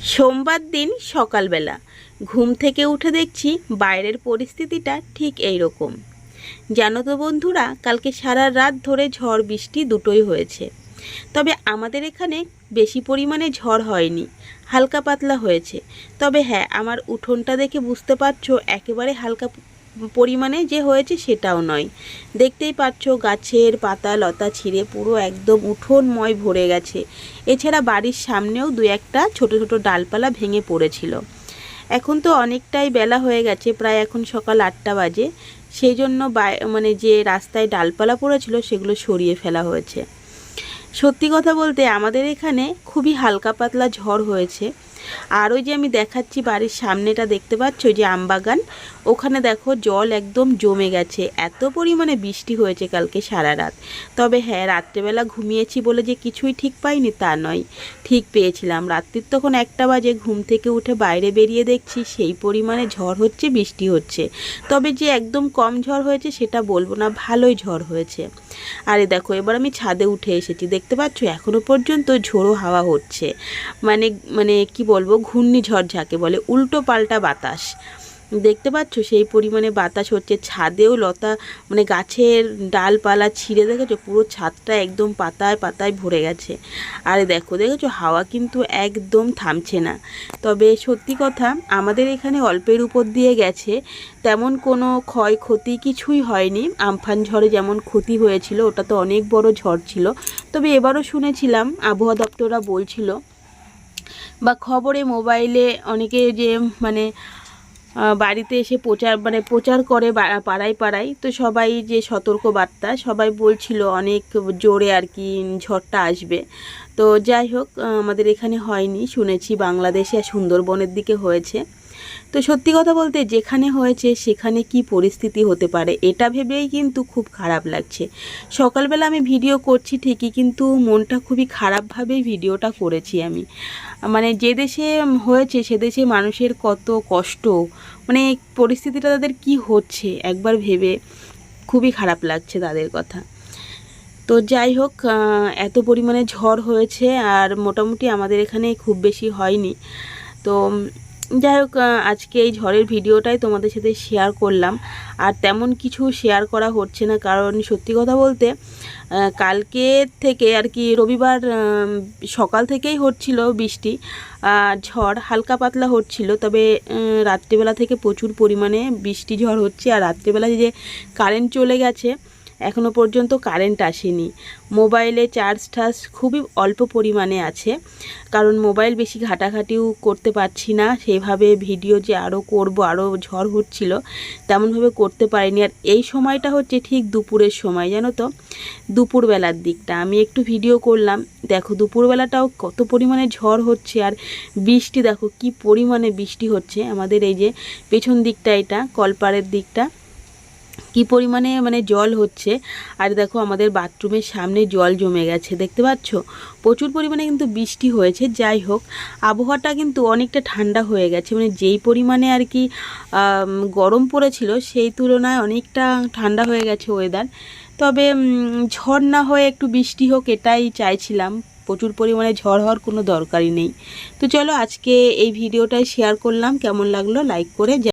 সোমবার দিন সকালবেলা। ঘুম থেকে উঠে দেখছি বাইরের পরিস্থিতিটা ঠিক এই রকম জানো তো বন্ধুরা, কালকে সারা রাত ধরে ঝড় বৃষ্টি দুটোই হয়েছে। তবে আমাদের এখানে বেশি পরিমাণে ঝড় হয়নি, হালকা পাতলা হয়েছে। তবে হ্যাঁ আমার উঠোনটা দেখে বুঝতে পারছ, একেবারে হালকা পরিমাণে যে হয়েছে সেটাও নয়। দেখতেই পাচ্ছ গাছের পাতা লতা ছিঁড়ে পুরো একদম উঠোনময় ভরে গেছে। এছাড়া বাড়ির সামনেও দু একটা ছোট ছোট ডালপালা ভেঙে পড়েছিল। এখন তো অনেকটাই বেলা হয়ে গেছে, প্রায় এখন সকাল আটটা বাজে। সেই জন্য মানে যে রাস্তায় ডালপালা পড়েছিল সেগুলো সরিয়ে ফেলা হয়েছে। সত্যি কথা বলতে আমাদের এখানে খুবই হালকা পাতলা ঝড় হয়েছে। আর ওই যে আমি দেখাচ্ছি বাড়ির সামনেটা দেখতে পাচ্ছ যে আমবাগান ওখানে দেখো জল একদম জমে গেছে, এত পরিমাণে বৃষ্টি হয়েছে কালকে সারা রাত। তবে হ্যাঁ রাত্রেবেলা ঘুমিয়েছি বলে যে কিছুই ঠিক পাইনি তা নয়, ঠিক পেয়েছিলাম। রাত্রির তখন একটা বাজে, ঘুম থেকে উঠে বাইরে বেরিয়ে দেখছি সেই পরিমাণে ঝড় হচ্ছে, বৃষ্টি হচ্ছে। তবে যে একদম কম ঝড় হয়েছে সেটা বলব না, ভালোই ঝড় হয়েছে। আরে দেখো, এবার আমি ছাদে উঠে এসেছি, দেখতে পাচ্ছ? এখনও পর্যন্ত ঝোড়ো হাওয়া হচ্ছে। মানে মানে কি বলব, ঘূর্ণিঝড় যাকে বলে, উল্টো পাল্টা বাতাস। দেখতে পাচ্ছ, সেই পরিমাণে বাতাস হচ্ছে। ছাদেও লতা মানে গাছের ডালপালা ছিঁড়ে দেখেছ? পুরো ছাদটা একদম পাতায় পাতায় ভরে গেছে। আরে দেখো, দেখেছ? হাওয়া কিন্তু একদম থামছে না। তবে সত্যি কথা, আমাদের এখানে অল্পের উপর দিয়ে গেছে। তেমন কোনো ক্ষয়ক্ষতি কিছুই হয়নি। আমফান ঝড়ে যেমন ক্ষতি হয়েছিল, ওটা তো অনেক বড় ঝড় ছিল। তবে এবারও শুনেছিলাম, আবহাওয়া দপ্তররা বলছিল বা খবরে মোবাইলে অনেকে যে মানে বাড়িতে এসে প্রচার মানে প্রচার করে পাড়ায় পাড়ায়, তো সবাই যে সতর্ক বার্তা, সবাই বলছিল অনেক জোরে আর কি ঝড়টা আসবে। তো যাই হোক আমাদের এখানে হয়নি, শুনেছি বাংলাদেশে আর সুন্দরবনের দিকে হয়েছে। তো সত্যি কথা বলতে যেখানে হয়েছে, সেখানে কি পরিস্থিতি হতে পারে, এটা ভেবেই কিন্তু খুব খারাপ লাগছে। সকালবেলা আমি ভিডিও করছি ঠিকই, কিন্তু মনটা খুবই খারাপভাবেই ভিডিওটা করেছি আমি। মানে যে দেশে হয়েছে, সে দেশে মানুষের কত কষ্ট মানে পরিস্থিতিটা তাদের কি হচ্ছে, একবার ভেবে খুবই খারাপ লাগছে তাদের কথা। তো যাই হোক এত পরিমাণে ঝড় হয়েছে আর মোটামুটি আমাদের এখানে খুব বেশি হয়নি। তো যাই হোক আজকে এই ঝড়ের ভিডিওটাই তোমাদের সাথে শেয়ার করলাম। আর তেমন কিছু শেয়ার করা হচ্ছে না, কারণ সত্যি কথা বলতে কালকে থেকে আর কি রবিবার সকাল থেকেই হচ্ছিল বৃষ্টি ঝড় হালকা পাতলা হচ্ছিল, তবে রাত্রিবেলা থেকে প্রচুর পরিমাণে বৃষ্টি ঝড় হচ্ছে, আর রাত্রিবেলা যে কারেন্ট চলে গেছে এখনও পর্যন্ত কারেন্ট আসেনি। মোবাইলে চার্জ টার্জ খুবই অল্প পরিমাণে আছে। কারণ মোবাইল বেশি ঘাটাঘাটিও করতে পারছি না। সেইভাবে ভিডিও যে আরও করব আরও ঝড় হচ্ছিল, তেমনভাবে করতে পারিনি। আর এই সময়টা হচ্ছে ঠিক দুপুরের সময়, জানো তো? দুপুরবেলার দিকটা। আমি একটু ভিডিও করলাম। দেখো, দুপুরবেলাটাও কত পরিমাণে ঝড় হচ্ছে আর বৃষ্টি, দেখো কি পরিমাণে বৃষ্টি হচ্ছে। আমাদের এই যে পেছন দিকটা এটা, কলপাড়ের দিকটা। কি পরিমাণে মানে জল হচ্ছে, আর দেখো আমাদের বাথরুমের সামনে জল জমে গেছে, দেখতে পাচ্ছ? প্রচুর পরিমাণে কিন্তু বৃষ্টি হয়েছে, যাই হোক, আবহাওয়াটা কিন্তু অনেকটা ঠান্ডা হয়ে গেছে মানে যেই পরিমাণে আর কি গরম পড়েছিল, সেই তুলনায় অনেকটা ঠান্ডা হয়ে গেছে ওয়েদার তবে ঝড় না হয়ে একটু বৃষ্টি হোক, এটাই চাইছিলাম, প্রচুর পরিমাণে ঝড় হওয়ার কোনো দরকারই নেই। তো চলো আজকে এই ভিডিওটাই শেয়ার করলাম, কেমন লাগল লাইক করে